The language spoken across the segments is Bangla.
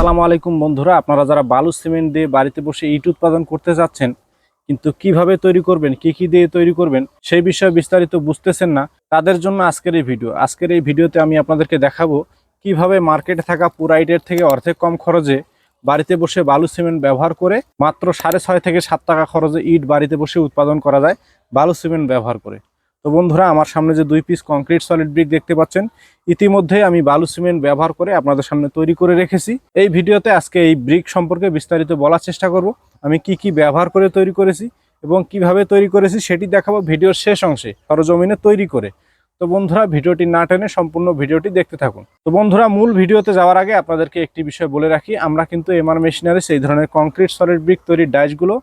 আসসালামু আলাইকুম বন্ধুরা, আপনারা যারা বালু সিমেন্ট দিয়ে বাড়িতে বসে ইট উৎপাদন করতে যাচ্ছেন, কিন্তু কীভাবে তৈরি করবেন, কি কি দিয়ে তৈরি করবেন সেই বিষয়ে বিস্তারিত বুঝতেছেন না, তাদের জন্য আজকের এই ভিডিও। আজকের এই ভিডিওতে আমি আপনাদেরকে দেখাবো কীভাবে মার্কেটে থাকা পুরাইটের থেকে অর্ধেক কম খরচে বাড়িতে বসে বালু সিমেন্ট ব্যবহার করে মাত্র সাড়ে ছয় থেকে সাত টাকা খরচে ইট বাড়িতে বসে উৎপাদন করা যায়, বালু সিমেন্ট ব্যবহার করে। তো বন্ধুরা, আমার সামনে যে দুই পিস কংক্রিট সলিড ব্রিক দেখতে পাচ্ছেন, ইতিমধ্যে আমি বালু সিমেন্ট ব্যবহার করে আপনাদের সামনে তৈরি করে রেখেছি। এই ভিডিওতে আজকে এই ব্রিক সম্পর্কে বিস্তারিত বলার চেষ্টা করব, আমি কি কি ব্যবহার করে তৈরি করেছি এবং কীভাবে তৈরি করেছি সেটি দেখাবো ভিডিওর শেষ অংশে, সরজমিনে তৈরি করে। তো বন্ধুরা, ভিডিওটি না টেনে সম্পূর্ণ ভিডিওটি দেখতে থাকুন। তো বন্ধুরা, মূল ভিডিওতে যাওয়ার আগে আপনাদেরকে একটি বিষয় বলে রাখি, আমরা কিন্তু এমআর মেশিনারিস সেই ধরনের কংক্রিট সলিড ব্রিক তৈরির ডাইসগুলো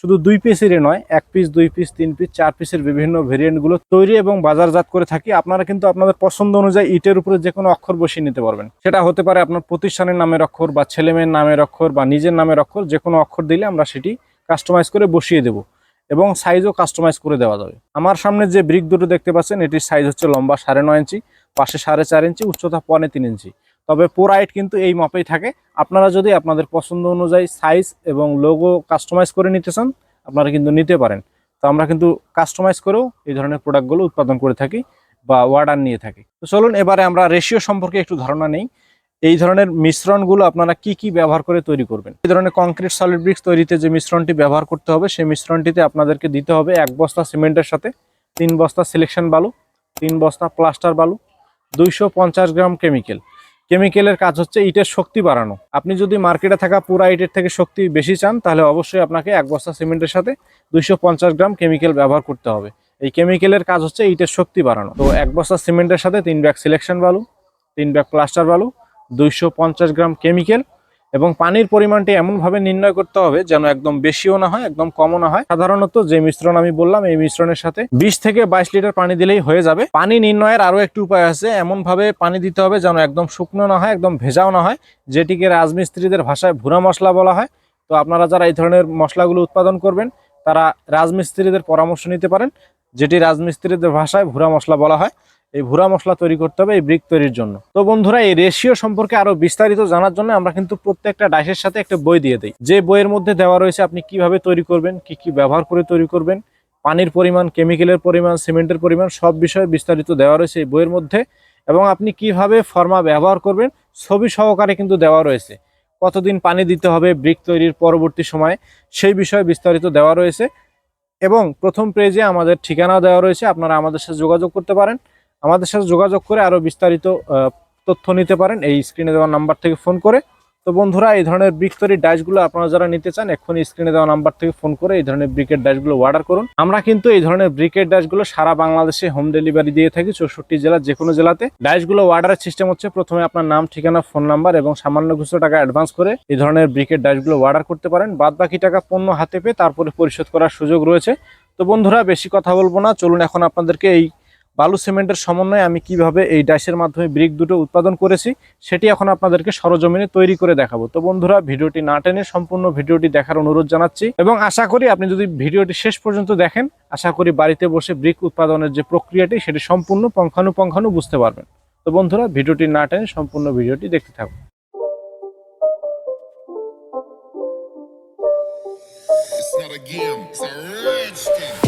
শুধু দুই পিসেরই নয়, এক পিস, দুই পিস, তিন পিস, চার পিসের বিভিন্ন ভেরিয়েন্টগুলো তৈরি এবং বাজারজাত করে থাকি। আপনারা কিন্তু আপনাদের পছন্দ অনুযায়ী ইটের উপরে যে কোনো অক্ষর বসিয়ে নিতে পারবেন। সেটা হতে পারে আপনার প্রতিষ্ঠানের নামের অক্ষর বা ছেলেমেয়ের নামের অক্ষর বা নিজের নামের অক্ষর, যে কোনো অক্ষর দিলে আমরা সেটি কাস্টমাইজ করে বসিয়ে দেব এবং সাইজও কাস্টমাইজ করে দেওয়া যাবে। আমার সামনে যে ব্রিক দুটো দেখতে পাচ্ছেন, এটির সাইজ হচ্ছে লম্বা সাড়ে নয় ইঞ্চি, পাশে সাড়ে চার ইঞ্চি, উচ্চতা পনে তিন ইঞ্চি। তবে পোরাইট কিন্তু এই মাপেই থাকে। আপনারা যদি আপনাদের পছন্দ অনুযায়ী সাইজ এবং লোগো কাস্টমাইজ করে নিতে চান, আপনারা কিন্তু নিতে পারেন। তো আমরা কিন্তু কাস্টমাইজ করেও এই ধরনের প্রোডাক্টগুলো উৎপাদন করে থাকি বা অর্ডার নিয়ে থাকি। তো চলুন, এবারে আমরা রেশিও সম্পর্কে একটু ধারণা নেই। এই ধরনের মিশ্রণগুলো আপনারা কি কি ব্যবহার করে তৈরি করবেন? এই ধরনের কংক্রিট সলিড ব্রিক্স তৈরিতে যে মিশ্রণটি ব্যবহার করতে হবে, সেই মিশ্রণটিতে আপনাদেরকে দিতে হবে এক বস্তা সিমেন্টের সাথে, তিন বস্তা সিলেকশন বালু, তিন বস্তা প্লাস্টার বালু, দুইশো পঞ্চাশ গ্রাম কেমিক্যাল কেমিক্যালের কাজ হচ্ছে ইটের শক্তি বাড়ানো। আপনি যদি মার্কেটে থাকা পুরা ইটের থেকে শক্তি বেশি চান, তাহলে অবশ্যই আপনাকে এক বস্তা সিমেন্টের সাথে দুইশো পঞ্চাশ গ্রাম কেমিক্যাল ব্যবহার করতে হবে। এই কেমিক্যালের কাজ হচ্ছে ইটের শক্তি বাড়ানো। তো এক বস্তা সিমেন্টের সাথে তিন ব্যাগ সিলেকশন বালু, তিন ব্যাগ প্লাস্টার বালু, দুইশো পঞ্চাশ গ্রাম কেমিক্যাল এবং পানির পরিমাণটি এমনভাবে নির্ণয় করতে হবে যেন একদম বেশিও না হয়, একদম কমও না হয়। সাধারণত যে মিশ্রণ আমি বললাম, এই মিশ্রণের সাথে বিশ থেকে বাইশ লিটার পানি দিলেই হয়ে যাবে। পানি নির্ণয়ের আরও একটি উপায় আছে, এমনভাবে পানি দিতে হবে যেন একদম শুকনো না হয়, একদম ভেজাও না হয়, যেটিকে রাজমিস্ত্রিদের ভাষায় ভুরা মশলা বলা হয়। তো আপনারা যারা এই ধরনের মশলাগুলো উৎপাদন করবেন, তারা রাজমিস্ত্রিদের পরামর্শ নিতে পারেন, যেটি রাজমিস্ত্রিদের ভাষায় ভুরা মশলা বলা হয়। এই ভুরা মশলা তৈরি করতে হবে এই ব্রিক তৈরির জন্য। তো বন্ধুরা, এই রেশিও সম্পর্কে আরও বিস্তারিত জানার জন্য আমরা কিন্তু প্রত্যেকটা ডাইসের সাথে একটা বই দিয়ে দিই। যে বইয়ের মধ্যে দেওয়া রয়েছে আপনি কীভাবে তৈরি করবেন, কি কি ব্যবহার করে তৈরি করবেন, পানির পরিমাণ কেমিক্যালের পরিমাণ সিমেন্টের পরিমাণ, সব বিষয়ে বিস্তারিত দেওয়া রয়েছে এই বইয়ের মধ্যে। এবং আপনি কীভাবে ফর্মা ব্যবহার করবেন, ছবি সহকারে কিন্তু দেওয়া রয়েছে। কতদিন পানি দিতে হবে, ব্রিক তৈরির পরবর্তী সময়ে, সেই বিষয়ে বিস্তারিত দেওয়া রয়েছে। এবং প্রথম পেজে আমাদের ঠিকানা দেওয়া রয়েছে, আপনারা আমাদের সাথে যোগাযোগ করতে পারেন। আমাদের সাথে যোগাযোগ করে আরও বিস্তারিত তথ্য নিতে পারেন। এই স্ক্রিনে দেওয়া নাম্বার থেকে ফোন করে। তো বন্ধুরা, এই ধরনের ব্রিক তৈরির ডাইসগুলো আপনারা যারা নিতে চান, এক্ষুনি স্ক্রিনে দেওয়া নাম্বার থেকে ফোন করে এই ধরনের ব্রিকের ডাইসগুলো অর্ডার করুন। আমরা কিন্তু এই ধরনের ব্রিকের ডাইসগুলো সারা বাংলাদেশে হোম ডেলিভারি দিয়ে থাকি, চৌষট্টি জেলার যে কোনো জেলাতে। ডাইসগুলো অর্ডারের সিস্টেম হচ্ছে প্রথমে আপনার নাম, ঠিকানা ফোন নাম্বার এবং সামান্য কিছু টাকা অ্যাডভান্স করে এই ধরনের ব্রিকের ডাইসগুলো অর্ডার করতে পারেন। বাদ বাকি টাকা পণ্য হাতে পেয়ে তারপরে পরিশোধ করার সুযোগ রয়েছে। তো বন্ধুরা, বেশি কথা বলব না। চলুন এখন আপনাদেরকে এই বালু সিমেন্টের সমন্বয়ে আমি কীভাবে এই ডাইসের মাধ্যমে ব্রিক দুটো উৎপাদন করেছি সেটি এখন আপনাদেরকে সরজমিনে তৈরি করে দেখাবো। তো বন্ধুরা ভিডিওটি না টেনে সম্পূর্ণ ভিডিওটি দেখার অনুরোধ জানাচ্ছি এবং আশা করি আপনি যদি ভিডিওটি শেষ পর্যন্ত দেখেন আশা করি বাড়িতে বসে ব্রিক উৎপাদনের যে প্রক্রিয়াটি সেটি সম্পূর্ণ পঙ্খানুপঙ্খানু বুঝতে পারবেন। তো বন্ধুরা ভিডিওটি না টেনে সম্পূর্ণ ভিডিওটি দেখতে থাকুন। It's not a game, it's a rich thing.